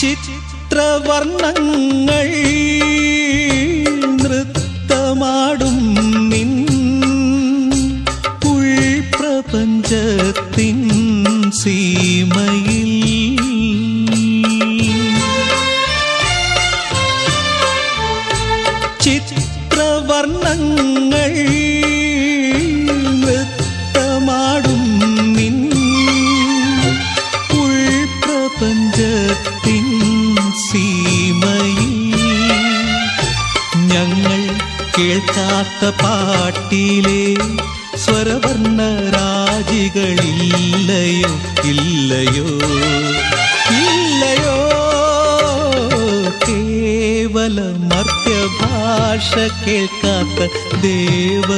ചിത്രവർണങ്ങൾ നൃത്തമാടും നിൻ ഉൾപ്രപഞ്ചത്തിൻ സീമയിൽ. ചിത്രവർണങ്ങൾ സീമയിൽ ഞങ്ങൾ കേൾക്കാത്ത പാട്ടിലെ സ്വരവർണ രാജികളില്ലയോ ഇല്ലയോ? ഇല്ലയോ? കേവല മർത്യഭാഷ കേൾക്കാത്ത ദേവദൂതികയാണ്